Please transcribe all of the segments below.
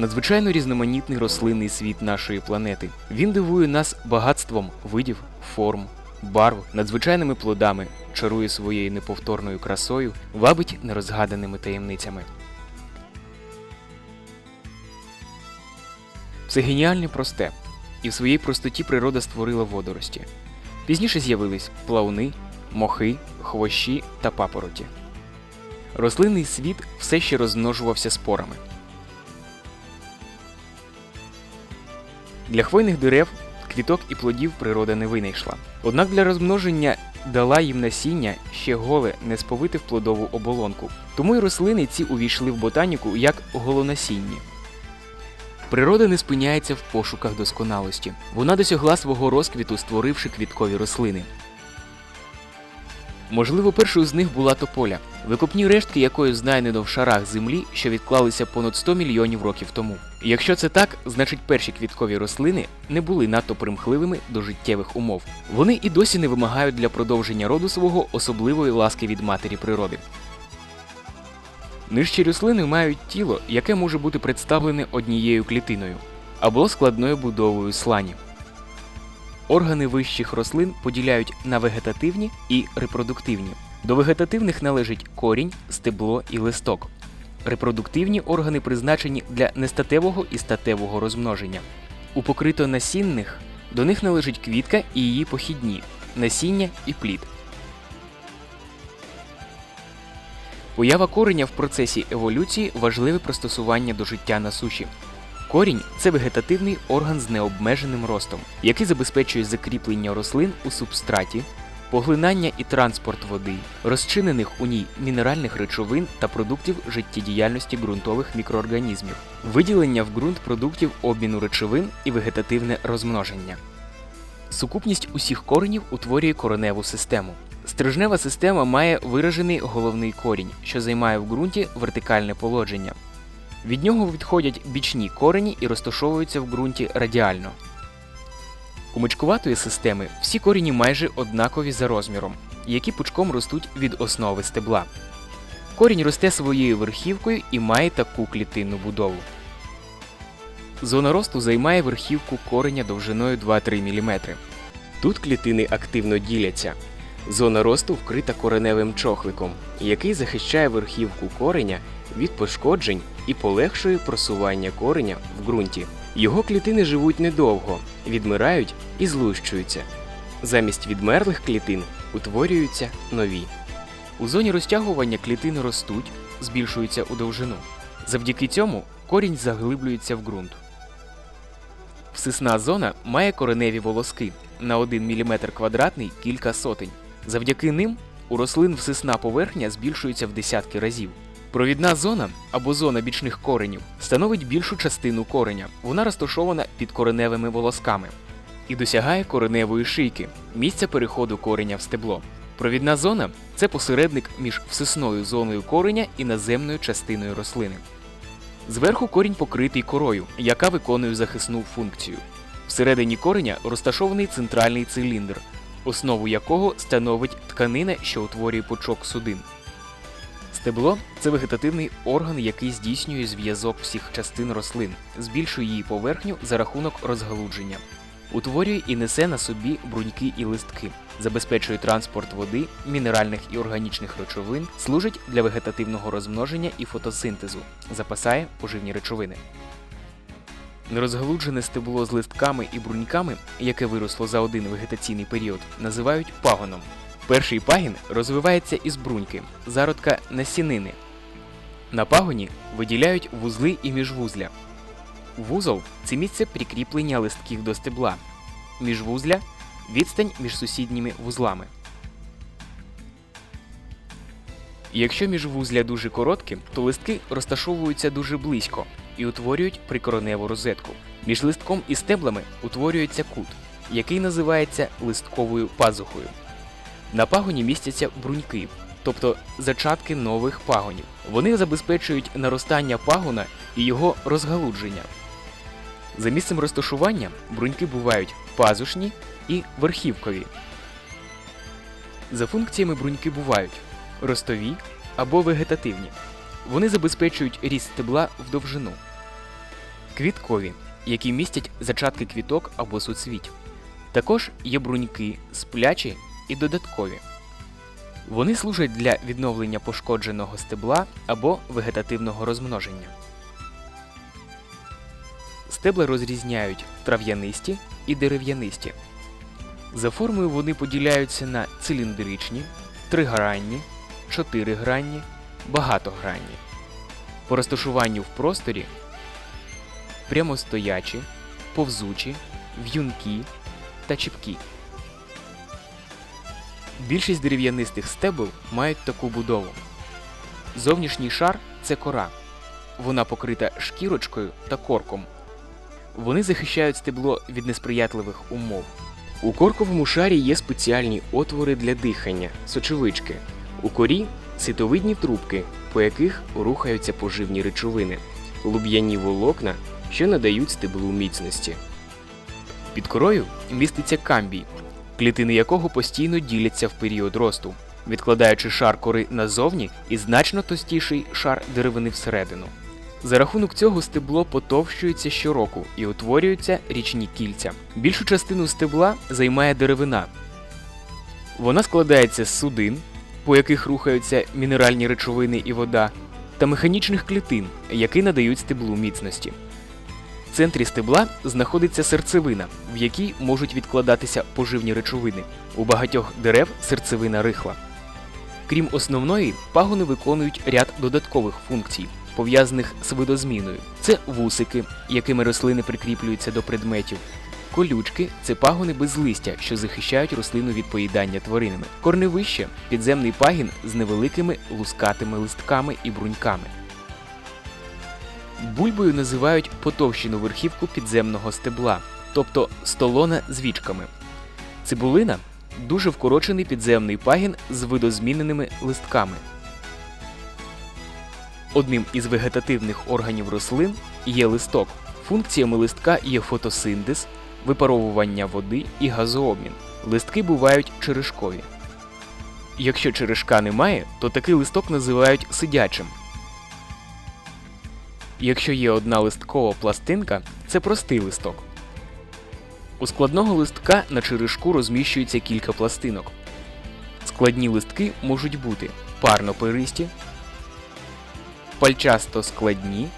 Надзвичайно різноманітний рослинний світ нашої планети. Він дивує нас багатством видів, форм, барв, надзвичайними плодами, чарує своєю неповторною красою, вабить нерозгаданими таємницями. Все геніальне просте, і в своїй простоті природа створила водорості. Пізніше з'явились плавни, мохи, хвощі та папороті. Рослинний світ все ще розмножувався спорами. Для хвойних дерев квіток і плодів природа не винайшла. Однак для розмноження дала їм насіння ще голе, не сповити в плодову оболонку. Тому й рослини ці увійшли в ботаніку як голонасінні. Природа не спиняється в пошуках досконалості. Вона досягла свого розквіту, створивши квіткові рослини. Можливо, першою з них була тополя, викопні рештки якої знайдено в шарах землі, що відклалися понад 100 мільйонів років тому. Якщо це так, значить перші квіткові рослини не були надто примхливими до життєвих умов. Вони і досі не вимагають для продовження роду свого особливої ласки від матері природи. Нижчі рослини мають тіло, яке може бути представлене однією клітиною або складною будовою слані. Органи вищих рослин поділяють на вегетативні і репродуктивні. До вегетативних належить корінь, стебло і листок. Репродуктивні органи призначені для нестатевого і статевого розмноження. У покритонасінних до них належить квітка і її похідні, насіння і плід. Поява кореня в процесі еволюції важливе пристосування до життя на суші. Корінь це вегетативний орган з необмеженим ростом, який забезпечує закріплення рослин у субстраті, поглинання і транспорт води, розчинених у ній мінеральних речовин та продуктів життєдіяльності ґрунтових мікроорганізмів, виділення в ґрунт продуктів обміну речовин і вегетативне розмноження. Сукупність усіх коренів утворює кореневу систему. Стрижнева система має виражений головний корінь, що займає в ґрунті вертикальне положення. Від нього відходять бічні корені і розташовуються в ґрунті радіально. У мичкуватої системи всі корені майже однакові за розміром, які пучком ростуть від основи стебла. Корінь росте своєю верхівкою і має таку клітинну будову. Зона росту займає верхівку кореня довжиною 2-3 мм. Тут клітини активно діляться. Зона росту вкрита кореневим чохликом, який захищає верхівку кореня від пошкоджень і полегшує просування кореня в ґрунті. Його клітини живуть недовго, відмирають і злущуються. Замість відмерлих клітин утворюються нові. У зоні розтягування клітини ростуть, збільшуються у довжину. Завдяки цьому корінь заглиблюється в ґрунт. Всисна зона має кореневі волоски на 1 мм квадратний кілька сотень. Завдяки ним у рослин всисна поверхня збільшується в десятки разів. Провідна зона або зона бічних коренів становить більшу частину кореня. Вона розташована під кореневими волосками і досягає кореневої шийки, місця переходу кореня в стебло. Провідна зона це посередник між всисною зоною кореня і наземною частиною рослини. Зверху корінь покритий корою, яка виконує захисну функцію. Всередині кореня розташований центральний циліндр, основу якого становить тканина, що утворює пучок судин. Стебло це вегетативний орган, який здійснює зв'язок всіх частин рослин, збільшує її поверхню за рахунок розгалудження, утворює і несе на собі бруньки і листки, забезпечує транспорт води, мінеральних і органічних речовин, служить для вегетативного розмноження і фотосинтезу, запасає поживні речовини. Нерозгалуджене стебло з листками і бруньками, яке виросло за один вегетаційний період, називають пагоном. Перший пагін розвивається із бруньки, зародка насінини. На пагоні виділяють вузли і міжвузля. Вузол це місце прикріплення листків до стебла. Міжвузля відстань між сусідніми вузлами. Якщо міжвузля дуже короткі, то листки розташовуються дуже близько і утворюють прикороневу розетку. Між листком і стеблами утворюється кут, який називається листковою пазухою. На пагоні містяться бруньки, тобто зачатки нових пагонів. Вони забезпечують наростання пагона і його розгалудження. За місцем розташування бруньки бувають пазушні і верхівкові. За функціями бруньки бувають ростові або вегетативні. Вони забезпечують ріст стебла в довжину. Квіткові, які містять зачатки квіток або суцвіть. Також є бруньки, сплячі і додаткові. Вони служать для відновлення пошкодженого стебла або вегетативного розмноження. Стебла розрізняють трав'янисті і дерев'янисті. За формою вони поділяються на циліндричні, тригранні, чотиригранні, багатогранні. По розташуванню в просторі прямостоячі, повзучі, в'юнкі та чіпкі. Більшість дерев'янистих стебел мають таку будову. Зовнішній шар це кора. Вона покрита шкірочкою та корком. Вони захищають стебло від несприятливих умов. У корковому шарі є спеціальні отвори для дихання, сочевички. У корі ситовидні трубки, по яких рухаються поживні речовини, луб'яні волокна, що надають стеблу міцності. Під корою міститься камбій, клітини якого постійно діляться в період росту, відкладаючи шар кори назовні і значно товстіший шар деревини всередину. За рахунок цього стебло потовщується щороку і утворюються річні кільця. Більшу частину стебла займає деревина. Вона складається з судин, по яких рухаються мінеральні речовини і вода, та механічних клітин, які надають стеблу міцності. В центрі стебла знаходиться серцевина, в якій можуть відкладатися поживні речовини. У багатьох дерев серцевина рихла. Крім основної, пагони виконують ряд додаткових функцій, пов'язаних з видозміною. Це вусики, якими рослини прикріплюються до предметів. Колючки це пагони без листя, що захищають рослину від поїдання тваринами. Корневище підземний пагін з невеликими лускатими листками і бруньками. Бульбою називають потовщену верхівку підземного стебла, тобто столона з вічками. Цибулина дуже вкорочений підземний пагін з видозміненими листками. Одним із вегетативних органів рослин є листок. Функціями листка є фотосинтез, випаровування води і газообмін. Листки бувають черешкові. Якщо черешка немає, то такий листок називають сидячим. Якщо є одна листкова пластинка, це простий листок. У складного листка на черешку розміщується кілька пластинок. Складні листки можуть бути парноперисті, пальчасто складні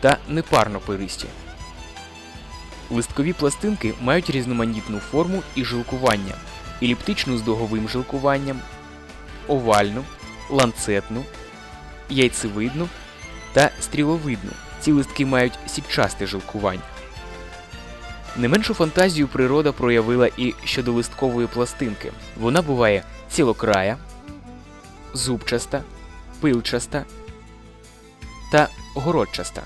та непарноперисті. Листкові пластинки мають різноманітну форму і жилкування, еліптичну з дуговим жилкуванням, овальну, ланцетну, яйцевидну та стріловидну. Ці листки мають сітчасте жилкування. Не меншу фантазію природа проявила і щодо листкової пластинки. Вона буває цілокрая, зубчаста, пилчаста та городчаста.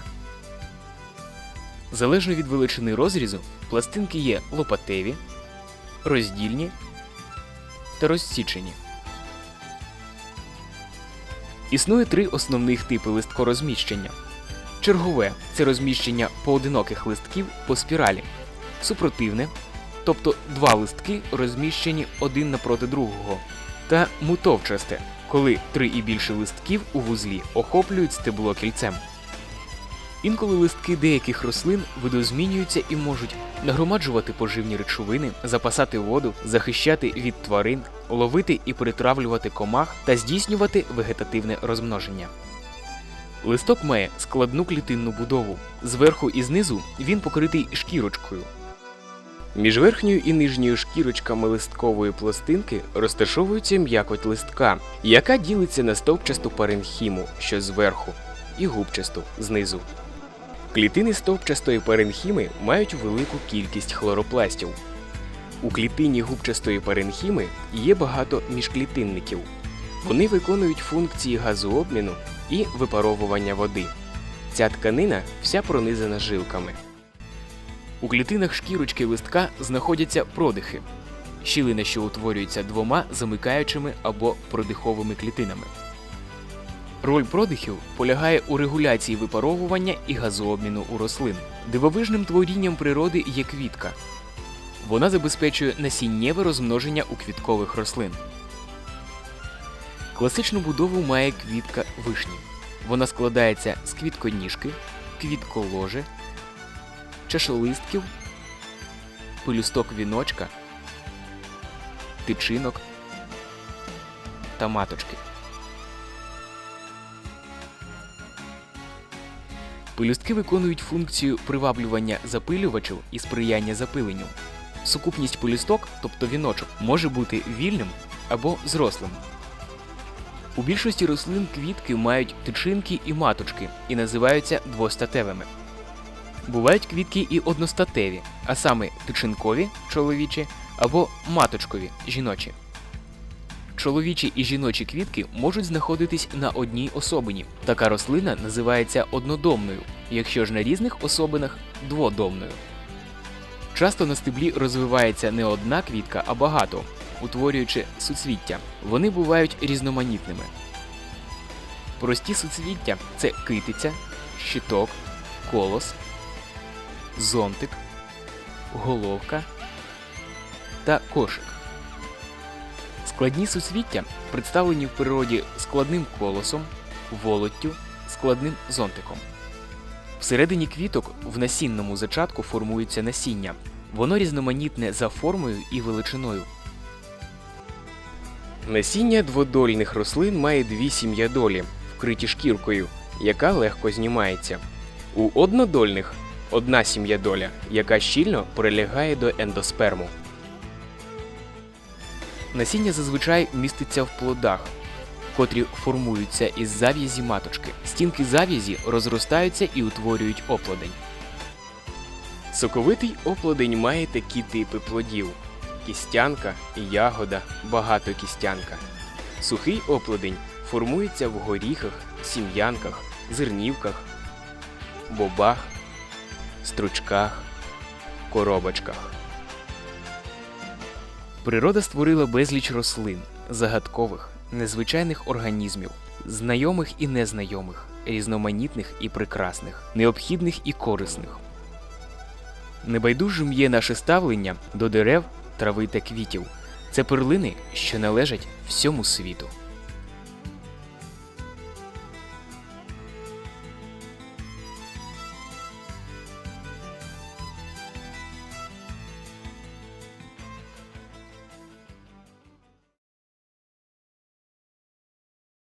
Залежно від величини розрізу, пластинки є лопатеві, роздільні та розсічені. Існує три основних типи листкорозміщення. Чергове це розміщення поодиноких листків по спіралі, супротивне, тобто два листки розміщені один напроти другого, та мутовчасте, коли три і більше листків у вузлі охоплюють стебло кільцем. Інколи листки деяких рослин видозмінюються і можуть нагромаджувати поживні речовини, запасати воду, захищати від тварин, ловити і перетравлювати комах та здійснювати вегетативне розмноження. Листок має складну клітинну будову. Зверху і знизу він покритий шкірочкою. Між верхньою і нижньою шкірочками листкової пластинки розташовується м'якоть листка, яка ділиться на стовпчасту паренхіму, що зверху, і губчасту знизу. Клітини стовпчастої паренхіми мають велику кількість хлоропластів. У клітині губчастої паренхіми є багато міжклітинників. Вони виконують функції газообміну і випаровування води. Ця тканина вся пронизана жилками. У клітинах шкірочки листка знаходяться продихи, щілина, що утворюються двома замикаючими або продиховими клітинами. Роль продихів полягає у регуляції випаровування і газообміну у рослин. Дивовижним творінням природи є квітка. Вона забезпечує насіннєве розмноження у квіткових рослин. Класичну будову має квітка вишні. Вона складається з квітконіжки, квітколоже, чашолистків, пелюсток віночка, тичинок та маточки. Пелюстки виконують функцію приваблювання запилювачів і сприяння запиленню. Сукупність пелюсток, тобто віночок, може бути вільним або зрослим. У більшості рослин квітки мають тичинки і маточки і називаються двостатевими. Бувають квітки і одностатеві, а саме тичинкові чоловічі або маточкові жіночі. Чоловічі і жіночі квітки можуть знаходитись на одній особині. Така рослина називається однодомною, якщо ж на різних особинах дводомною. Часто на стеблі розвивається не одна квітка, а багато, утворюючи суцвіття. Вони бувають різноманітними. Прості суцвіття це китиця, щиток, колос, зонтик, головка та кошик. Складні суцвіття представлені в природі складним колосом, волоттю, складним зонтиком. Всередині квіток в насінному зачатку формується насіння. Воно різноманітне за формою і величиною. Насіння дводольних рослин має дві сім'ядолі, вкриті шкіркою, яка легко знімається. У однодольних одна сім'ядоля, яка щільно прилягає до ендосперму. Насіння зазвичай міститься в плодах, котрі формуються із зав'язі маточки. Стінки зав'язі розростаються і утворюють оплодень. Соковитий оплодень має такі типи плодів: кістянка, ягода, багатокістянка. Сухий оплодень формується в горіхах, сім'янках, зернівках, бобах, стручках, коробочках. Природа створила безліч рослин, загадкових, незвичайних організмів, знайомих і незнайомих, різноманітних і прекрасних, необхідних і корисних. Небайдужим є наше ставлення до дерев, трави та квітів. Це перлини, що належать всьому світу.